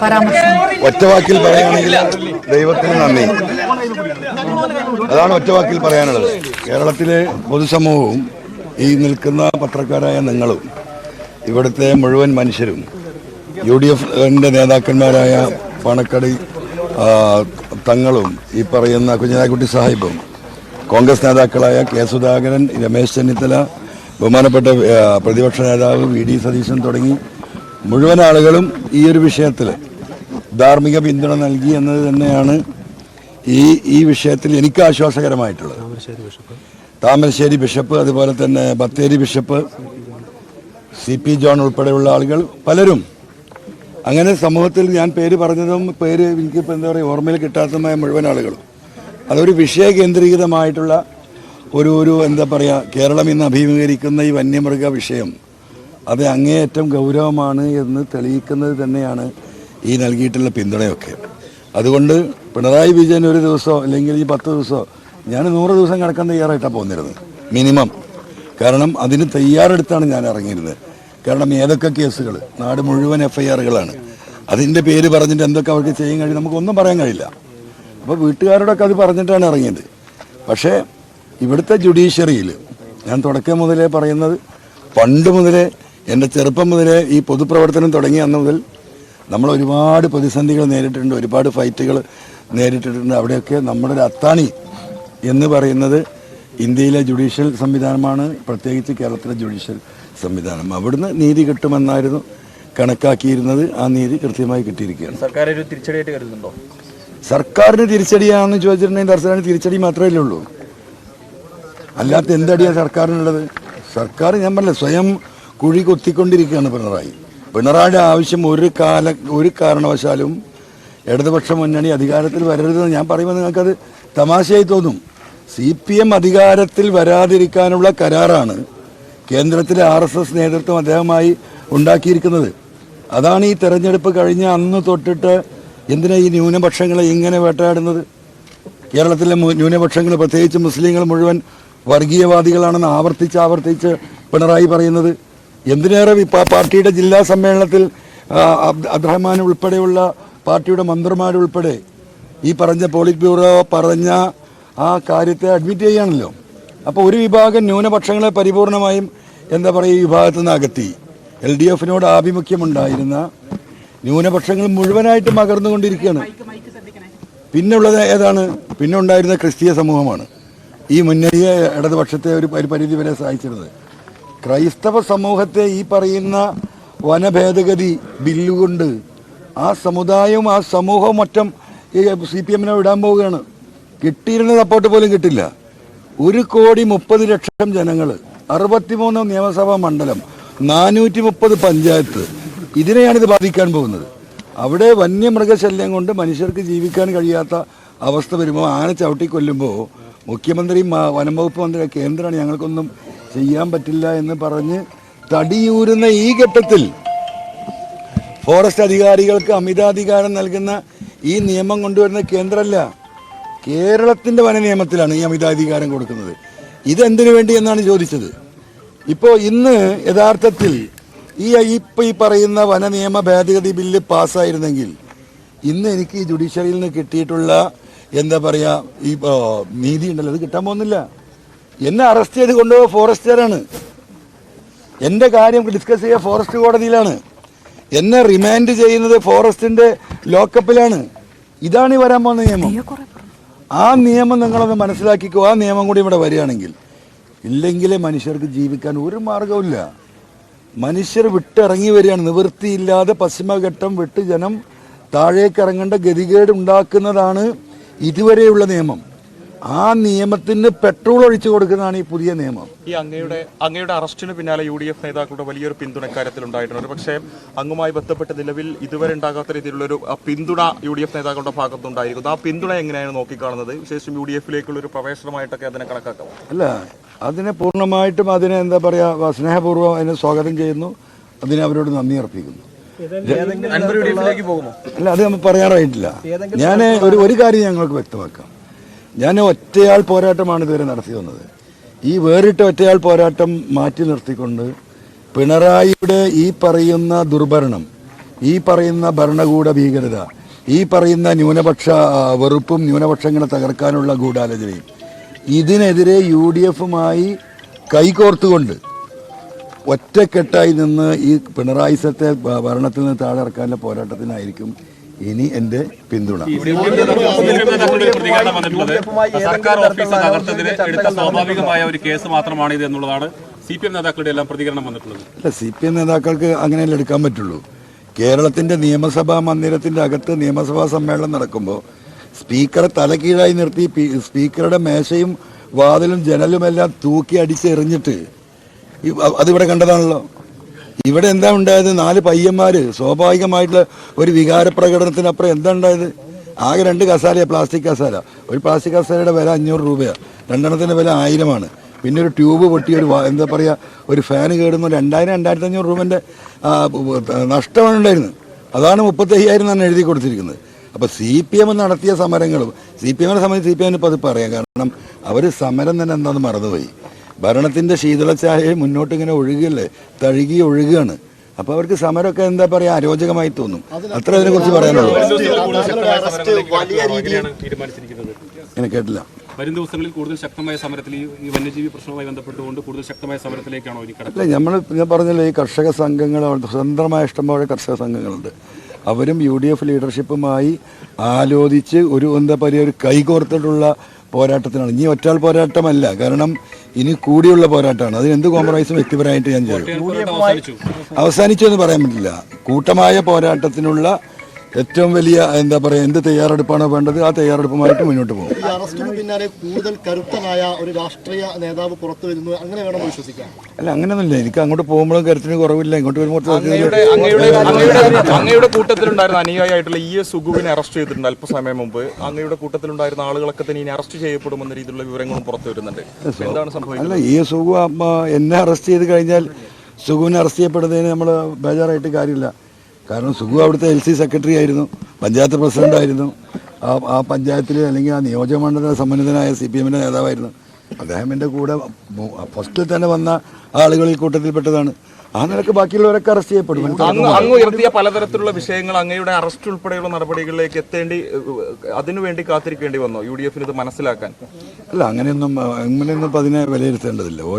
പരാമർശം ഒറ്റവാക്കിൽ പറയുകയാണെങ്കിൽ ദൈവത്തിന് നന്ദി. അതാണ് ഒറ്റവാക്കിൽ പറയാനുള്ളത്. കേരളത്തിലെ പൊതുസമൂഹവും ഈ നിൽക്കുന്ന പത്രക്കാരായ നിങ്ങളും ഇവിടുത്തെ മുഴുവൻ മനുഷ്യരും യു ഡി എഫിന്റെ നേതാക്കന്മാരായ പണക്കടി തങ്ങളും ഈ പറയുന്ന കുഞ്ഞനാക്കുട്ടി സാഹിബും കോൺഗ്രസ് നേതാക്കളായ കെ സുധാകരൻ രമേശ് ചെന്നിത്തല ബഹുമാനപ്പെട്ട പ്രതിപക്ഷ നേതാവ് വി ഡി സതീശൻ തുടങ്ങി മുഴുവൻ ആളുകളും ഈ ഒരു വിഷയത്തിൽ ധാർമ്മിക പിന്തുണ നൽകി എന്നത് തന്നെയാണ് ഈ ഈ വിഷയത്തിൽ എനിക്ക് ആശ്വാസകരമായിട്ടുള്ളത്. താമരശ്ശേരി ബിഷപ്പ്. അതുപോലെ തന്നെ Bathery bishop C P John ഉൾപ്പെടെയുള്ള ആളുകൾ പലരും. അങ്ങനെ സമൂഹത്തിൽ ഞാൻ പേര് പറഞ്ഞതും പേര് എനിക്കിപ്പോൾ എന്താ പറയുക ഓർമ്മയിൽ കിട്ടാത്തതുമായ മുഴുവൻ ആളുകളും. അതൊരു വിഷയ കേന്ദ്രീകൃതമായിട്ടുള്ള ഒരു ഒരു എന്താ പറയുക കേരളം ഇന്ന് അഭിമുഖീകരിക്കുന്ന ഈ വന്യമൃഗ വിഷയം അത് അങ്ങേയറ്റം ഗൗരവമാണ് എന്ന് തെളിയിക്കുന്നത് തന്നെയാണ് ഈ നൽകിയിട്ടുള്ള പിന്തുണയൊക്കെ. അതുകൊണ്ട് പിണറായി വിജയൻ ഒരു ദിവസമോ അല്ലെങ്കിൽ ഈ പത്ത് ദിവസമോ ഞാൻ നൂറ് ദിവസം കിടക്കാൻ തയ്യാറായിട്ടാണ് പോന്നിരുന്നത്. മിനിമം. കാരണം അതിന് തയ്യാറെടുത്താണ് ഞാൻ ഇറങ്ങിയിരുന്നത്. കാരണം ഏതൊക്കെ കേസുകൾ നാട് മുഴുവൻ എഫ് ഐ ആറുകളാണ് അതിന്റെ പേര് പറഞ്ഞിട്ട് എന്തൊക്കെ അവർക്ക് ചെയ്യാൻ കഴിയും നമുക്കൊന്നും പറയാൻ കഴിയില്ല. അപ്പോൾ വീട്ടുകാരോടൊക്കെ അത് പറഞ്ഞിട്ടാണ് ഇറങ്ങിയത്. പക്ഷേ ഇവിടുത്തെ ജുഡീഷ്യറിയിൽ ഞാൻ തുടക്കം മുതലേ പറയുന്നത് പണ്ട് മുതലേ എന്റെ ചെറുപ്പം മുതലേ ഈ പൊതുപ്രവർത്തനം തുടങ്ങിയ അന്ന് മുതൽ നമ്മൾ ഒരുപാട് പ്രതിസന്ധികൾ നേരിട്ടിട്ടുണ്ട് ഒരുപാട് ഫൈറ്റുകൾ നേരിട്ടിട്ടുണ്ട്. അവിടെയൊക്കെ നമ്മുടെ ഒരു അത്താണി എന്ന് പറയുന്നത് ഇന്ത്യയിലെ ജുഡീഷ്യൽ സംവിധാനമാണ് പ്രത്യേകിച്ച് കേരളത്തിലെ ജുഡീഷ്യൽ സംവിധാനം. അവിടുന്ന് നീതി കിട്ടുമെന്നായിരുന്നു കണക്കാക്കിയിരുന്നത്. ആ നീതി കൃത്യമായി കിട്ടിയിരിക്കുകയാണ്. സർക്കാർ ഒരു തിരിച്ചടിയായിട്ട് കരുതുന്നുണ്ടോ? സർക്കാരിന് തിരിച്ചടിയാണെന്ന് ചോദിച്ചിട്ടുണ്ടെങ്കിൽ സർക്കാരിന് തിരിച്ചടി മാത്രമേ ഉള്ളൂ. അല്ലാത്ത എന്തടിയാണ് സർക്കാരിനുള്ളത്? സർക്കാർ ഞാൻ പറഞ്ഞില്ല സ്വയം കുഴി കൊത്തിക്കൊണ്ടിരിക്കുകയാണ് പിണറായി. പിണറായിയുടെ ആവശ്യം ഒരു കാല ഒരു കാരണവശാലും ഇടതുപക്ഷ മുന്നണി അധികാരത്തിൽ വരരുതെന്ന് ഞാൻ പറയുമ്പോൾ നിങ്ങൾക്കത് തമാശയായി തോന്നും. സി പി എം അധികാരത്തിൽ വരാതിരിക്കാനുള്ള കരാറാണ് കേന്ദ്രത്തിലെ ആർ എസ് എസ് നേതൃത്വം അദ്ദേഹമായി ഉണ്ടാക്കിയിരിക്കുന്നത്. അതാണ് ഈ തെരഞ്ഞെടുപ്പ് കഴിഞ്ഞ അന്ന് തൊട്ടിട്ട് എന്തിനാ ഈ ന്യൂനപക്ഷങ്ങളെ ഇങ്ങനെ വേട്ടയാടുന്നത്? കേരളത്തിലെ ന്യൂനപക്ഷങ്ങൾ പ്രത്യേകിച്ച് മുസ്ലിങ്ങൾ മുഴുവൻ വർഗീയവാദികളാണെന്ന് ആവർത്തിച്ച് ആവർത്തിച്ച് പിണറായി പറയുന്നത്. എന്തിനേറെ പാർട്ടിയുടെ ജില്ലാ സമ്മേളനത്തിൽ അബ്ദുറഹ്മാൻ ഉൾപ്പെടെയുള്ള പാർട്ടിയുടെ മന്ത്രിമാരുൾപ്പെടെ ഈ പറഞ്ഞ പോളിറ്റ് ബ്യൂറോ പറഞ്ഞ ആ കാര്യത്തെ അഡ്മിറ്റ് ചെയ്യുകയാണല്ലോ അപ്പോൾ ഒരു വിഭാഗം ന്യൂനപക്ഷങ്ങളെ പരിപൂർണമായും എന്താ പറയുക ഈ വിഭാഗത്തു നിന്ന് അകത്തി എൽ ഡി എഫിനോട് ആഭിമുഖ്യമുണ്ടായിരുന്ന ന്യൂനപക്ഷങ്ങൾ മുഴുവനായിട്ടും അകർന്നുകൊണ്ടിരിക്കുകയാണ്. പിന്നുള്ളത് ഏതാണ്? പിന്നെ ഉണ്ടായിരുന്ന ക്രിസ്തീയ സമൂഹമാണ്. ഈ മുന്നണിയെ ഇടതുപക്ഷത്തെ ഒരു പരിധി വരെ സഹായിച്ചിരുന്നത്. ക്രൈസ്തവ സമൂഹത്തെ ഈ പറയുന്ന വനഭേദഗതി ബില്ലുകൊണ്ട് ആ സമുദായവും ആ സമൂഹവും മറ്റും ഈ സി പി എമ്മിനെ വിടാൻ പോവുകയാണ്. കിട്ടിയിരുന്ന സപ്പോർട്ട് പോലും കിട്ടില്ല. ഒരു കോടി മുപ്പത് ലക്ഷം ജനങ്ങൾ അറുപത്തിമൂന്ന് നിയമസഭാ മണ്ഡലം നാനൂറ്റി മുപ്പത് പഞ്ചായത്ത് ഇതിനെയാണ് ഇത് ബാധിക്കാൻ പോകുന്നത്. അവിടെ വന്യമൃഗശല്യം കൊണ്ട് മനുഷ്യർക്ക് ജീവിക്കാൻ കഴിയാത്ത അവസ്ഥ വരുമ്പോൾ ആന ചവിട്ടി കൊല്ലുമ്പോൾ മുഖ്യമന്ത്രി വനം വകുപ്പ് മന്ത്രി കേന്ദ്രമാണ് ഞങ്ങൾക്കൊന്നും ചെയ്യാൻ പറ്റില്ല എന്ന് പറഞ്ഞ് തടിയൂരുന്ന ഈ ഘട്ടത്തിൽ ഫോറസ്റ്റ് അധികാരികൾക്ക് അമിതാധികാരം നൽകുന്ന ഈ നിയമം കൊണ്ടുവരുന്ന കേന്ദ്രമല്ല കേരളത്തിന്റെ വന നിയമത്തിലാണ് ഈ അമിതാധികാരം കൊടുക്കുന്നത്. ഇതെന്തിനു വേണ്ടി എന്നാണ് ചോദിച്ചത്. ഇപ്പോൾ ഇന്ന് യഥാർത്ഥത്തിൽ ഈ ഇപ്പം ഈ പറയുന്ന വന നിയമ ഭേദഗതി ബില്ല് പാസ്സായിരുന്നെങ്കിൽ ഇന്ന് എനിക്ക് ഈ ജുഡീഷ്യറിയിൽ നിന്ന് കിട്ടിയിട്ടുള്ള എന്താ പറയുക ഈ നീതി ഉണ്ടല്ലോ അത് കിട്ടാൻ പോകുന്നില്ല. എന്നെ അറസ്റ്റ് ചെയ്ത് കൊണ്ടുപോയ ഫോറസ്റ്റുകാരാണ്. എന്റെ കാര്യം ഡിസ്കസ് ചെയ്യുക ഫോറസ്റ്റ് കോടതിയിലാണ്. എന്നെ റിമാൻഡ് ചെയ്യുന്നത് ഫോറസ്റ്റിന്റെ ലോക്കപ്പിലാണ്. ഇതാണ് ഈ വരാൻ പോകുന്ന നിയമം. ആ നിയമം നിങ്ങളൊന്ന് മനസ്സിലാക്കിക്കോ. ആ നിയമം കൂടി ഇവിടെ വരികയാണെങ്കിൽ. ഇല്ലെങ്കിലേ മനുഷ്യർക്ക് ജീവിക്കാൻ ഒരു മാർഗവുമില്ല മനുഷ്യർ വിട്ടിറങ്ങി വരികയാണ്. നിവൃത്തിയില്ലാതെ പശ്ചിമഘട്ടം വിട്ട് ജനം താഴേക്ക് ഇറങ്ങേണ്ട ഗതികേട് ഉണ്ടാക്കുന്നതാണ് ഇതുവരെയുള്ള നിയമം. ആ നിയമത്തിന് പെട്രോൾ ഒഴിച്ചു കൊടുക്കുന്നതാണ് ഈ പുതിയ നിയമം. ഈ അങ്ങയുടെ അങ്ങയുടെ അറസ്റ്റിന് പിന്നാലെ യു ഡി എഫ് നേതാക്കളുടെ വലിയൊരു പിന്തുണ കാര്യത്തിൽ ഉണ്ടായിട്ടുണ്ട്. പക്ഷേ അങ്ങുമായി ബന്ധപ്പെട്ട നിലവിൽ ഇതുവരെ ഉണ്ടാകാത്ത രീതിയിലുള്ളൊരു പിന്തുണ യു ഡി എഫ് നേതാക്കളുടെ ഭാഗത്തുണ്ടായിരിക്കും ആ പിന്തുണ എങ്ങനെയാണ് നോക്കിക്കാണുന്നത്? വിശേഷം യു ഡി എഫിലേക്കുള്ള ഒരു പ്രവേശനമായിട്ടൊക്കെ അതിനെ കണക്കാക്കാം. അല്ല അതിനെ പൂർണമായിട്ടും അതിനെ എന്താ പറയുക സ്നേഹപൂർവം അതിനെ സ്വാഗതം ചെയ്യുന്നു. അതിനെ അവരോട് നന്ദി അർപ്പിക്കുന്നു. അല്ല അത് നമ്മൾ പറയാറായിട്ടില്ല. ഞാൻ ഒരു ഒരു കാര്യം ഞങ്ങൾക്ക് വ്യക്തമാക്കാം. ഞാൻ ഒറ്റയാൾ പോരാട്ടമാണ് ഇതുവരെ നടത്തി വന്നത്. ഈ വേറിട്ട ഒറ്റയാൾ പോരാട്ടം മാറ്റി നിർത്തിക്കൊണ്ട് പിണറായിയുടെ ഈ പറയുന്ന ദുർഭരണം ഈ പറയുന്ന ഭരണകൂട ഭീകരത ഈ പറയുന്ന ന്യൂനപക്ഷ വെറുപ്പും ന്യൂനപക്ഷങ്ങളെ തകർക്കാനുള്ള ഗൂഢാലോചനയും ഇതിനെതിരെ യു ഡി എഫുമായി കൈകോർത്തുകൊണ്ട് ഒറ്റക്കെട്ടായി നിന്ന് ഈ പിണറായി സത്തെ ഭരണത്തിൽ നിന്ന് താഴെ ഇറക്കാനുള്ള പോരാട്ടത്തിനായിരിക്കും ഇനി എന്റെ പിന്തുണ. സർക്കാർ ഓഫീസ് തകർത്തതിന് എടുത്ത സ്വാഭാവികമായ ഒരു കേസ് മാത്രമാണ് ഇത് എന്നുള്ളതാണ് സി പി എം നേതാക്കളുടെ എല്ലാം പ്രതികരണം വന്നിട്ടുള്ളത്. അല്ല സി പി എം നേതാക്കൾക്ക് അങ്ങനെ എടുക്കാൻ പറ്റുള്ളൂ? കേരളത്തിന്റെ നിയമസഭാ മന്ദിരത്തിന്റെ അകത്ത് നിയമസഭാ സമ്മേളനം നടക്കുമ്പോൾ സ്പീക്കറെ തലകീഴായി നിർത്തി സ്പീക്കറുടെ മേശയും വാതിലും ജനലുമെല്ലാം തൂക്കി അടിച്ചെറിഞ്ഞിട്ട് അതിവിടെ കണ്ടതാണല്ലോ? ഇവിടെ എന്താ ഉണ്ടായത്? നാല് പയ്യന്മാര് സ്വാഭാവികമായിട്ടുള്ള ഒരു വികാര പ്രകടനത്തിനപ്പുറം എന്താ ഉണ്ടായത്? ആകെ രണ്ട് കസാലയാണ് പ്ലാസ്റ്റിക് കസാല. ഒരു പ്ലാസ്റ്റിക് കസാലയുടെ വില അഞ്ഞൂറ് രൂപയാണ് രണ്ടെണ്ണത്തിന്റെ വില ആയിരമാണ്. പിന്നെ ഒരു ട്യൂബ് പൊട്ടി ഒരു എന്താ പറയുക ഒരു ഫാൻ കേടുന്ന രണ്ടായിരം രണ്ടായിരത്തി അഞ്ഞൂറ് രൂപന്റെ നഷ്ടമാണ് ഉണ്ടായിരുന്നത്. അതാണ് മുപ്പത്തി അയ്യായിരം തന്നെ എഴുതി കൊടുത്തിരിക്കുന്നത്. അപ്പോൾ സി പി എം നടത്തിയ സമരങ്ങളും സി പി എമ്മിനെ സംബന്ധിച്ച് സി പി എമ്മിന് അത് പറയാം. കാരണം അവർ സമരം തന്നെ എന്താണെന്ന് മറന്നുപോയി. ഭരണത്തിന്റെ ശീതളച്ചായ മുന്നോട്ട് ഇങ്ങനെ ഒഴുകുകയല്ലേ തഴുകി ഒഴുകുകയാണ് അപ്പോൾ അവർക്ക് സമരമൊക്കെ എന്താ പറയുക അരോചകമായി തോന്നും. അത്ര അതിനെക്കുറിച്ച് പറയാനുള്ളൂ. എങ്ങനെയാണ് തീരുമാനിച്ചിരിക്കുന്നത്? ഇങ്ങനെ കേട്ടില്ല. വരും ദിവസങ്ങളിൽ കൂടുതൽ ശക്തമായ സമരത്തിൽ ഈ വന്യജീവി പ്രശ്നവുമായി ബന്ധപ്പെട്ടുകൊണ്ട് കൂടുതൽ ശക്തമായ സമരത്തിലേക്കാണോ ഇനി കടക്കുന്നത് അല്ല നമ്മൾ ഞാൻ പറഞ്ഞല്ലോ ഈ കർഷക സംഘങ്ങൾ സ്വതന്ത്രമായ ഇഷ്ടംപോലെ കർഷക സംഘങ്ങളുണ്ട്. അവരും യു ഡി എഫ് ലീഡർഷിപ്പുമായി ആലോചിച്ച് ഒരു എന്താ പറയുക ഒരു കൈകോർത്തിട്ടുള്ള പോരാട്ടത്തിനാണ്. ഇനി ഒറ്റ പോരാട്ടമല്ല. കാരണം ഇനി കൂടിയുള്ള പോരാട്ടമാണ്. അതിനെന്ത് കോംപ്രമൈസും വ്യക്തിപരമായിട്ട് ഞാൻ ചെയ്യും? അവസാനിച്ചു എന്ന് പറയാൻ പറ്റില്ല. കൂട്ടമായ പോരാട്ടത്തിനുള്ള ഏറ്റവും വലിയ എന്താ പറയുക എന്ത് തയ്യാറെടുപ്പാണോ വേണ്ടത് ആ തയ്യാറെടുപ്പുമായിട്ട് മുന്നോട്ട് പോകും. അറസ്റ്റിന് പിന്നാലെ കൂടുതൽ കരുത്തനായ ഒരു രാഷ്ട്രീയ നേതാവ് പുറത്തു വരുന്നു. അങ്ങനെ വേണം വിശ്വസിക്കാൻ അല്ല അങ്ങനെയൊന്നുമില്ല. എനിക്ക് അങ്ങോട്ട് പോകുമ്പോഴും കരുത്തിന് കുറവില്ല. ഇങ്ങോട്ട് വരുമ്പോൾ അങ്ങയുടെ കൂട്ടത്തിലുണ്ടായിരുന്ന അനുയായിട്ടുള്ള ഇ. എസ്. സുഗുവിനെ അറസ്റ്റ് ചെയ്തിട്ടുണ്ട് അല്പസമയം മുമ്പ്. അങ്ങയുടെ കൂട്ടത്തിലുണ്ടായിരുന്ന ആളുകളൊക്കെ തന്നെ ഇനി അറസ്റ്റ് ചെയ്യപ്പെടുമെന്ന രീതിയിലുള്ള വിവരങ്ങളും പുറത്തു വരുന്നുണ്ട്. എന്താണ് സംഭവം അല്ല ഈ സുഖു അമ്മ എന്നെ അറസ്റ്റ് ചെയ്ത് കഴിഞ്ഞാൽ സുഖുവിനെ അറസ്റ്റ് ചെയ്യപ്പെടുന്നതിന് നമ്മൾ ബേജാറായിട്ട് കാര്യമില്ല. കാരണം സുഖു അവിടുത്തെ എൽ സി സെക്രട്ടറി ആയിരുന്നു പഞ്ചായത്ത് പ്രസിഡന്റ് ആയിരുന്നു. ആ ആ പഞ്ചായത്തിൽ അല്ലെങ്കിൽ ആ നിയോജകമണ്ഡല സമ്മന്നിതനായ സി പി എമ്മിന്റെ നേതാവായിരുന്നു. അദ്ദേഹം എന്റെ കൂടെ ഫസ്റ്റിൽ തന്നെ വന്ന ആളുകളിൽ കൂട്ടത്തിൽപ്പെട്ടതാണ്. ആ നിലയ്ക്ക് ബാക്കിയുള്ളവരൊക്കെ അറസ്റ്റ് ചെയ്യപ്പെടും. അങ്ങ് അങ്ങ് ഉയർത്തിയ പലതരത്തിലുള്ള വിഷയങ്ങൾ അങ്ങയുടെ അറസ്റ്റ് ഉൾപ്പെടെയുള്ള നടപടികളിലേക്ക് എത്തേണ്ടി അതിനുവേണ്ടി കാത്തിരിക്കേണ്ടി വന്നോ? യു ഡി എഫിന് ഇത് മനസ്സിലാക്കാൻ. അല്ല അങ്ങനെയൊന്നും അങ്ങനെയൊന്നും അതിനെ വിലയിരുത്തേണ്ടതില്ല. ഓരോ